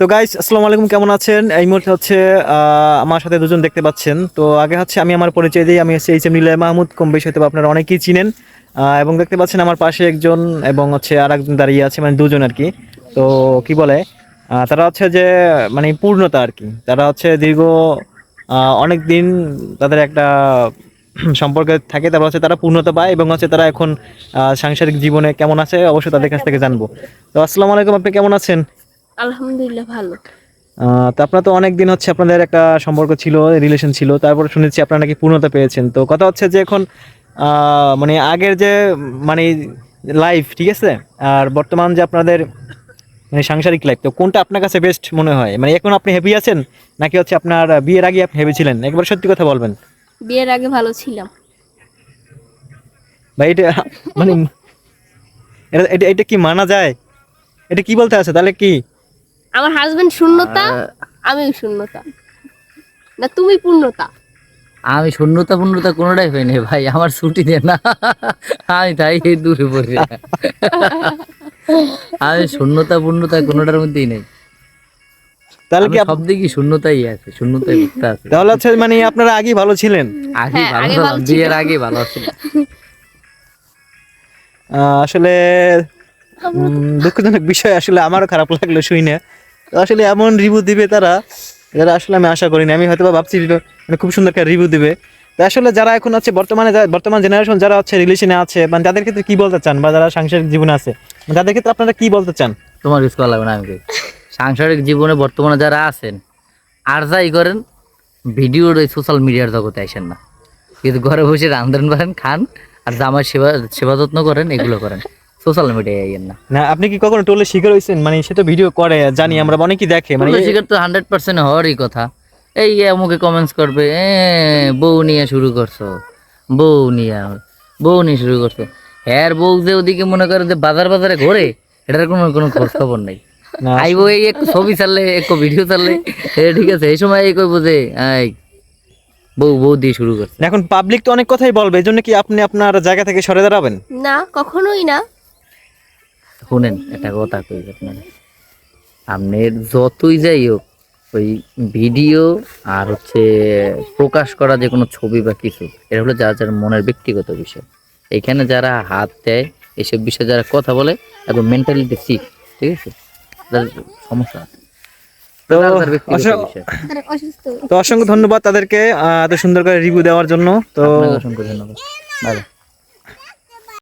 তো গাইস আসসালামু আলাইকুম, কেমন আছেন? এই মুহূর্তে হচ্ছে আমার সাথে দুজন দেখতে পাচ্ছেন। তো আগে হচ্ছে আমি আমার পরিচয় দিই, আমি হচ্ছে এইচ এম নিলয় মাহমুদ কম বেশি হয়তো আপনারা অনেকেই চিনেন। এবং দেখতে পাচ্ছেন আমার পাশে একজন এবং হচ্ছে আর একজন দাঁড়িয়ে আছে মানে দুজন আর কি তো কি বলে তারা হচ্ছে যে মানে পূর্ণতা আর কি তারা হচ্ছে দীর্ঘ অনেক দিন তাদের একটা সম্পর্কে থাকে, তারপর হচ্ছে তারা পূর্ণতা পায় এবং হচ্ছে তারা এখন সাংসারিক জীবনে কেমন আছে, অবশ্যই তাদের কাছ থেকে জানব। তো আসসালামু আলাইকুম, আপনি কেমন আছেন? আলহামদুলিল্লাহ ভালো। তো আপনার তো অনেক দিন হচ্ছে আপনাদের একটা সম্পর্ক ছিল রিলেশন ছিল তারপর শুনেছি আপনারা নাকি পূর্ণতা পেয়েছেন। তো কথা হচ্ছে যে এখন মানে আগের যে মানে লাইফ ঠিক আছে? আর বর্তমান যে আপনাদের মানে সাংসারিক লাইফ তো কোনটা আপনার কাছে বেস্ট মনে হয়? মানে এখন আপনি হ্যাপি আছেন নাকি হচ্ছে আপনার বিয়ের আগে আপনি হ্যাপি ছিলেন? একবার সত্যি কথা বলবেন। বিয়ের আগে ভালো ছিলাম। ভাই এটা মানে এটা এটা এটা কি মানা যায়? এটা কি বলতে আছে? তাহলে কি? আমার হাজবেন্ড শূন্যতা আমি শূন্যতা। না তুমি পূর্ণতা। আমি শূন্যতা পূর্ণতা কোনোটাই হয়নি ভাই আমার ছুটি দেন না। আমি তাই এই দূরে পড়ি আমি শূন্যতা পূর্ণতা কোনোটার মধ্যেই নেই। তাহলে কি সব দিকে শূন্যতাই আছে শূন্যতাই ভুক্ত আছে। তাহলে হচ্ছে মানে আপনারা আগেই ভালো ছিলেন? আগে হ্যাঁ, ভালো আগে ছিলাম, বিয়ের আগে ভালো আসলে দুঃখজনক বিষয় আসলে আমারও খারাপ লাগল তো আসলে এমন রিভিউ দিবে তারা যারা আসলে আমি আশা করিনি। আমি হয়তো ভাবছি মানে খুব সুন্দর একটা রিভিউ দিবে। তো আসলে যারা এখন আছে বর্তমানে বর্তমান জেনারেশন যারা হচ্ছে রিলেশনে আছে মানে তাদের ক্ষেত্রে কি বলতে চান বা যারা সাংসারিক জীবনে আছে? মানে তাদের ক্ষেত্রে আপনারা কি বলতে চান? তোমার করা লাগবে না আমি সাংসারিক জীবনে বর্তমানে যারা আছেন, আর যাই করেন ভিডিওর ওই সোশ্যাল মিডিয়ার জগতে আসেন না। কিন্তু ঘরে বসে রান্ধেন পারেন, খান, আর জামার সেবা সেবা যত্ন করেন, এগুলো করেন। সোশ্যাল মিডিয়ায় আইয়েন না। না আপনি কি কখনো টোলে শিকার হয়েছেন? মানে সে তো ভিডিও করে জানি আমরা অনেকেই দেখে মানে শিকার তো হান্ড্রেড পার্সেন্ট হওয়ারই কথা। এই আমাকে কমেন্টস করবে এ বউ নিয়ে শুরু করছ বউ নিয়ে বউ নিয়ে শুরু করছ। হ্যার বউ যে ওদিকে মনে করে যে বাজার বাজারে ঘোরে এটার কোনো কোনো খোঁজ খবর নাই। না, আইবো এই একটু ছবি ছাড়লে একটু ভিডিও ছাড়লে ঠিক আছে এই সময় এই কইবো যে এই বউ বউ দিয়ে শুরু করছে। এখন পাবলিক তো অনেক কথাই বলবে এই জন্য কি আপনি আপনার জায়গা থেকে সরে দাঁড়াবেন? না কখনোই না। শুনেন একটা কথা কই আপনারা। আপনার যতই যাই হোক ওই ভিডিও আর হচ্ছে প্রকাশ করা যে কোনো ছবি বা কিছু এটা হলো যার যার মনের ব্যক্তিগত বিষয়। এখানে যারা হাত দেয় এসব বিষয়ে যারা কথা বলে একদম মেন্টালিটি সিক ঠিক আছে? তাদের সমস্যা আছে। তো অসংখ্য- বিষয়। তো অসংখ্য ধন্যবাদ তাদেরকে আহ, এত সুন্দর করে রিভিউ দেওয়ার জন্য। তো অসংখ্য ধন্যবাদ। ভালো